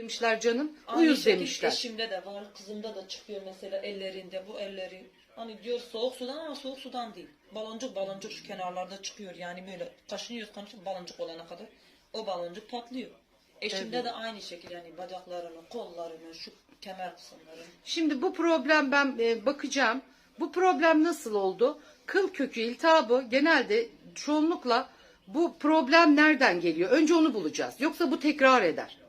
demişler canım. Aynı Uyuz şekil demişler. Eşimde de var, kızımda da çıkıyor mesela ellerinde bu elleri. Hani diyor soğuk sudan ama soğuk sudan değil. Baloncuk baloncuk şu kenarlarda çıkıyor yani böyle kaşınıyoruz kaşınıyoruz baloncuk olana kadar o baloncuk patlıyor. Eşimde de aynı şekilde yani bacaklarını, kollarını, şu kemer kısımlarını. Şimdi bu problem ben e, bakacağım. Bu problem nasıl oldu? Kıl kökü iltihabı genelde çoğunlukla bu problem nereden geliyor? Önce onu bulacağız. Yoksa bu tekrar eder.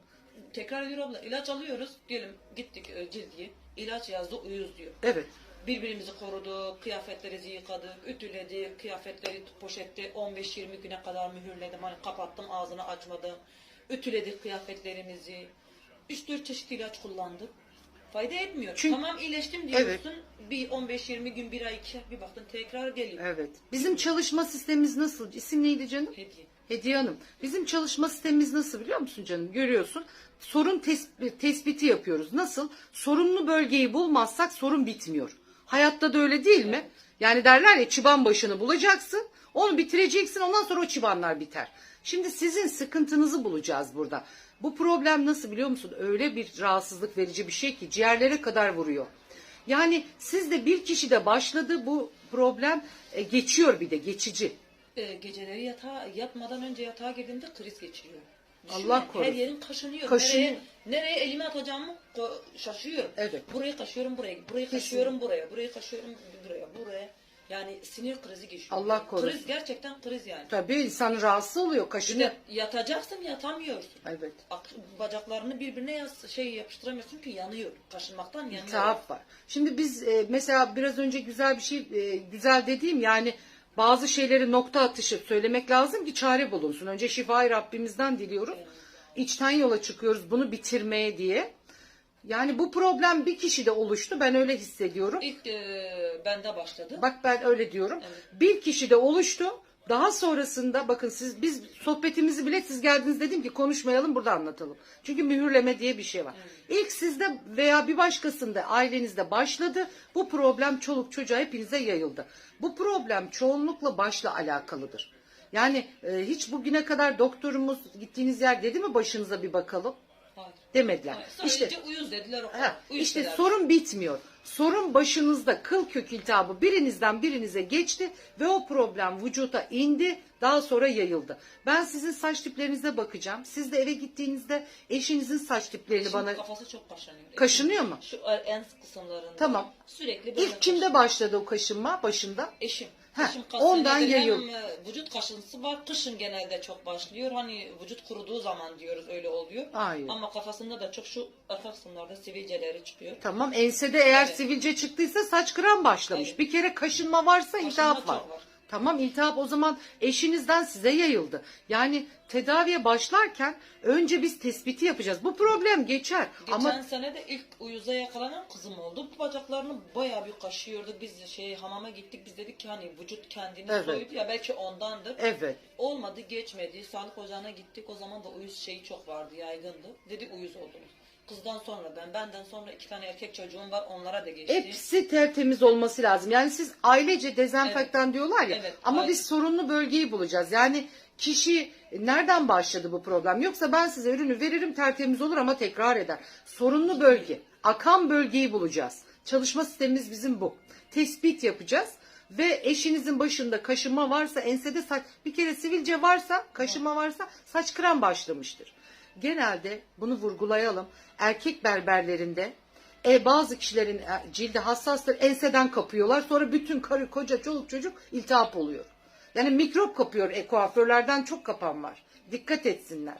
Tekrar ediyor abla ilaç alıyoruz. Diyelim gittik e, cildiye ilaç yazdı uyuz diyor. Evet. Birbirimizi koruduk, kıyafetlerimizi yıkadık, ütüledik, kıyafetleri poşette 15-20 güne kadar mühürledim. Hani kapattım ağzını açmadım. Ütüledik kıyafetlerimizi. 3-4 çeşit ilaç kullandık. Fayda etmiyor. Çünkü- Tamam iyileştim diyorsun. Bir 15-20 gün, bir ay, iki ay bir baktın tekrar geliyor. Evet. Bizim çalışma sistemimiz nasıl? İsim neydi canım? Hediye. Hediye Hanım. Bizim çalışma sistemimiz nasıl biliyor musun canım? Görüyorsun. Sorun tespit, tespiti yapıyoruz. Nasıl? Sorunlu bölgeyi bulmazsak sorun bitmiyor. Hayatta da öyle değil mi? Yani derler ya çıban başını bulacaksın. Onu bitireceksin ondan sonra o çıbanlar biter. Şimdi sizin sıkıntınızı bulacağız burada. Bu problem nasıl biliyor musun? Öyle bir rahatsızlık verici bir şey ki ciğerlere kadar vuruyor. Yani sizde bir kişi de başladı bu problem e, geçiyor bir de geçici. Ee, geceleri yatağa, yatmadan önce yatağa girdiğimde kriz geçiriyor. Düşünün, Allah korusun. Her yerim kaşınıyor. Kaşınıyor. Nereye, nereye elimi atacağımı ko- şaşıyorum. Evet. Burayı kaşıyorum buraya, burayı kaşıyorum buraya, burayı kaşıyorum buraya, buraya. Yani sinir krizi geçiyor. Allah korusun. Kriz gerçekten kriz yani. Tabii insan rahatsız oluyor, Bir kaşınıyor. de yatacaksın yatamıyorsun. Evet. Bacaklarını birbirine yaz, şey yapıştıramıyorsun ki yanıyor. Kaşınmaktan yanıyor. İltihap var. Şimdi biz e, mesela biraz önce güzel bir şey, e, güzel dediğim yani bazı şeyleri nokta atışı söylemek lazım ki çare bulunsun. Önce şifayı Rabbimizden diliyorum. İçten yola çıkıyoruz bunu bitirmeye diye. Yani bu problem bir kişide oluştu. Ben öyle hissediyorum. İlk e, bende başladı. Bak ben öyle diyorum. Evet. Bir kişi de oluştu. Daha sonrasında bakın siz biz sohbetimizi bile siz geldiniz dedim ki konuşmayalım burada anlatalım. Çünkü mühürleme diye bir şey var. İlk sizde veya bir başkasında ailenizde başladı. Bu problem çoluk çocuğa hepinize yayıldı. Bu problem çoğunlukla başla alakalıdır. Yani e, hiç bugüne kadar doktorumuz gittiğiniz yer dedi mi başınıza bir bakalım? Demediler. Sadece İşte uyuz dediler o. Ha, Uyuz işte dediler. sorun bitmiyor. Sorun başınızda kıl kök iltihabı birinizden birinize geçti ve o problem vücuta indi daha sonra yayıldı. Ben sizin saç tiplerinize bakacağım. Siz de eve gittiğinizde eşinizin saç tiplerini Şimdi bana... kafası çok kaşınıyor. Kaşınıyor mu? Şu en kısımlarında. Tamam. Sürekli böyle İlk kimde başladı o kaşınma başında? Eşim. Ha, ondan yayıyor. Hem e, vücut kaşıntısı var. Kışın genelde çok başlıyor. Hani vücut kuruduğu zaman diyoruz öyle oluyor. Hayır. Ama kafasında da çok şu arka kısımlarda sivilceleri çıkıyor. Tamam ensede eğer Evet. sivilce çıktıysa saç kıran başlamış. Evet. Bir kere kaşınma varsa Kaşınma iltihap çok var. Tamam iltihap o zaman eşinizden size yayıldı. Yani tedaviye başlarken önce biz tespiti yapacağız. Bu problem geçer. Geçen Ama sene de ilk uyuza yakalanan kızım oldu. Bacaklarını bayağı bir kaşıyordu. Biz şey hamama gittik. Biz dedik ki hani vücut kendini Evet. soyuyor ya belki ondandır. evet. Olmadı geçmedi. Sağlık ocağına gittik. O zaman da uyuz şeyi çok vardı yaygındı. Dedi uyuz oldunuz. Kızdan sonra ben, benden sonra iki tane erkek çocuğum var. Onlara da geçti. Hepsi tertemiz olması lazım. Yani siz ailece dezenfektan diyorlar ya. Evet, ama aile. biz sorunlu bölgeyi bulacağız. Yani kişi nereden başladı bu problem? Yoksa ben size ürünü veririm tertemiz olur ama tekrar eder. Sorunlu bölge, akan bölgeyi bulacağız. Çalışma sistemimiz bizim bu. Tespit yapacağız ve eşinizin başında kaşınma varsa ensede saç bir kere sivilce varsa kaşınma varsa saç kıran başlamıştır. Genelde bunu vurgulayalım. Erkek berberlerinde e, bazı kişilerin e, cildi hassastır. Enseden kapıyorlar. Sonra bütün karı koca çoluk çocuk iltihap oluyor. Yani mikrop kapıyor. E, kuaförlerden çok kapan var. Dikkat etsinler.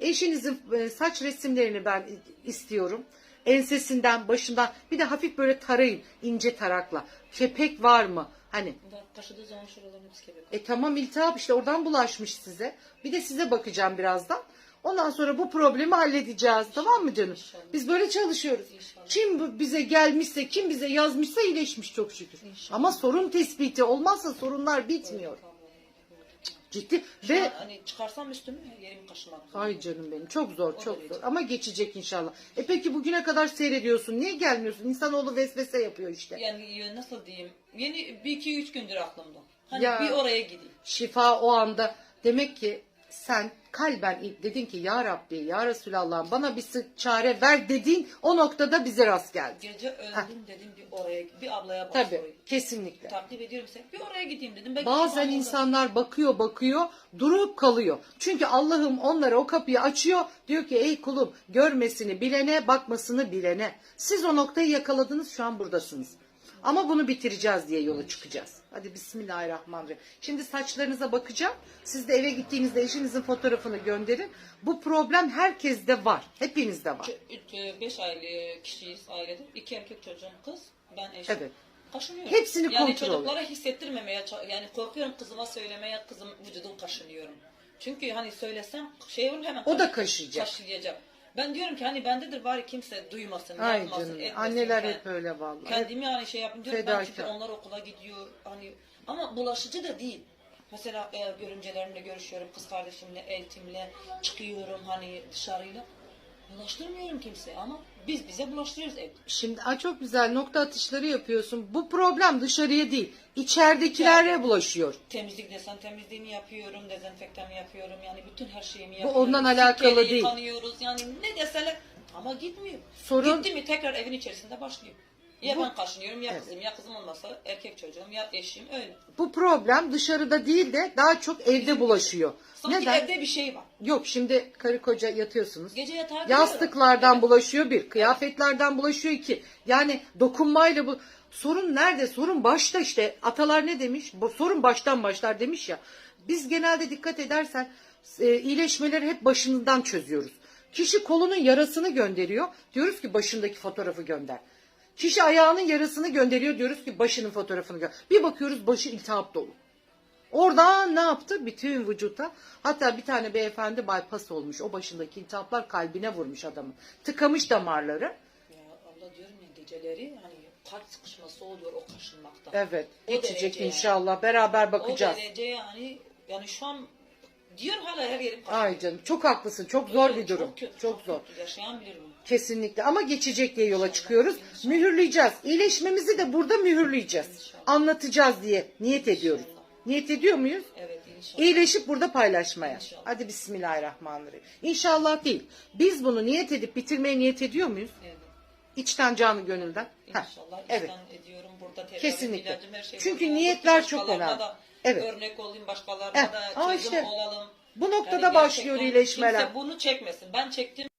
Eşinizin e, saç resimlerini ben istiyorum. Ensesinden, başından bir de hafif böyle tarayın ince tarakla. Kepek var mı? Hani Taşıdığı zaman şuraların hepsi kebek. e tamam iltihap işte oradan bulaşmış size. Bir de size bakacağım birazdan. Ondan sonra bu problemi halledeceğiz. Tamam mı canım? İnşallah. Biz böyle çalışıyoruz. İnşallah. Kim bize gelmişse, kim bize yazmışsa iyileşmiş çok şükür. İnşallah. Ama sorun tespiti olmazsa sorunlar bitmiyor. Ciddi Şu ve an hani çıkarsam üstümü yerim kaşımak. Ay canım benim çok zor O çok derece. zor ama geçecek inşallah. E peki bugüne kadar seyrediyorsun niye gelmiyorsun? İnsanoğlu vesvese yapıyor işte. Yani nasıl diyeyim? Yeni bir iki üç gündür aklımda. Hani Ya. bir oraya gideyim. Şifa o anda demek ki sen kalben dedin ki ya Rabbi ya Resulallah bana bir çare ver dedin o noktada bize rast geldi. Gece öldüm dedim bir oraya bir ablaya Tabii başvurayım. kesinlikle. Takip ediyorum seni. Bir oraya gideyim dedim. Belki Bazen insanlar bakıyor bakıyor durup kalıyor. Çünkü Allah'ım onlara o kapıyı açıyor. Diyor ki ey kulum görmesini bilene bakmasını bilene. Siz o noktayı yakaladınız şu an buradasınız. Ama bunu bitireceğiz diye yola çıkacağız. Hadi bismillahirrahmanirrahim. Şimdi saçlarınıza bakacağım. Siz de eve gittiğinizde eşinizin fotoğrafını gönderin. Bu problem herkeste var. Hepinizde var. 5 aylık kişiyiz ailede. İki erkek çocuğum kız. Ben eşim. Evet. Kaşınıyorum. Hepsini yani kontrol çocuklara hissettirmemeye yani korkuyorum kızıma söylemeye kızım vücudum kaşınıyorum. Çünkü hani söylesem şey olur hemen O da kaş- kaşıyacak. kaşıyacak. Ben diyorum ki hani bendedir bari kimse duymasın, Ay yapmasın, canım. etmesin. Anneler hep öyle vallahi. Kendimi yani şey yapayım diyorum ben çünkü Fedakar. onlar okula gidiyor hani ama bulaşıcı da değil. Mesela e, görümcelerimle görüşüyorum, kız kardeşimle, eltimle çıkıyorum hani dışarıyla. Bulaştırmıyorum kimseye ama biz bize bulaştırıyoruz ev. Şimdi aa, çok güzel nokta atışları yapıyorsun. Bu problem dışarıya değil. içeridekilere İçeride. bulaşıyor. Temizlik desen temizliğini yapıyorum, dezenfektanı yapıyorum. Yani bütün her şeyimi Bu yapıyorum. ondan alakalı Sirkeyle değil. yıkanıyoruz yani ne deseler ama gitmiyor. Sorun- Gitti mi tekrar evin içerisinde başlıyor. Ya Bu- ben kaşınıyorum ya kızım ya kızım olmasa erkek çocuğum ya eşim öyle. Bu problem dışarıda değil de daha çok evde bulaşıyor. Sanki Neden? evde bir şey var. Yok şimdi karı koca yatıyorsunuz. Gece yatağa giriyorum. Yastıklardan bulaşıyor bir, kıyafetlerden bulaşıyor iki. Yani dokunmayla bu sorun nerede? Sorun başta işte. Atalar ne demiş? Bu sorun baştan başlar demiş ya. Biz genelde dikkat edersen e, iyileşmeleri hep başından çözüyoruz. Kişi kolunun yarasını gönderiyor. Diyoruz ki başındaki fotoğrafı gönder. Kişi ayağının yarasını gönderiyor. Diyoruz ki başının fotoğrafını gönder. Bir bakıyoruz başı iltihap dolu. Oradan ne yaptı? Bütün vücuta. Hatta bir tane beyefendi bypass olmuş. O başındaki iltihaplar kalbine vurmuş adamın. Tıkamış damarları. Ya abla diyorum ya geceleri hani kalp sıkışması oluyor o kaşınmaktan. Evet. O Geçecek derece inşallah. Beraber bakacağız. O derece yani yani şu an diyorum hala her yerim kaşınıyor. Ay canım çok haklısın. Çok zor bir durum. Çok, kötü, çok zor. kötü. Yaşayan bilir bunu. Kesinlikle ama geçecek diye yola çıkıyoruz. Mühürleyeceğiz. İyileşmemizi de burada mühürleyeceğiz. İnşallah. Anlatacağız diye niyet ediyoruz. Niyet ediyor muyuz? Evet inşallah. İyileşip burada paylaşmaya. İnşallah. Hadi bismillahirrahmanirrahim. İnşallah değil. Biz bunu niyet edip bitirmeye niyet ediyor muyuz? Evet. İçten canı gönülden. Heh, İnşallah Evet. ediyorum burada tedavi Kesinlikle. ilacım her şey. Çünkü burada. niyetler çok Başkalarına önemli. Da Evet. Örnek olayım başkalarına Heh, da çözüm işte olalım. Bu noktada Yani başlıyor gerçekten iyileşmeler. Kimse bunu çekmesin. Ben çektim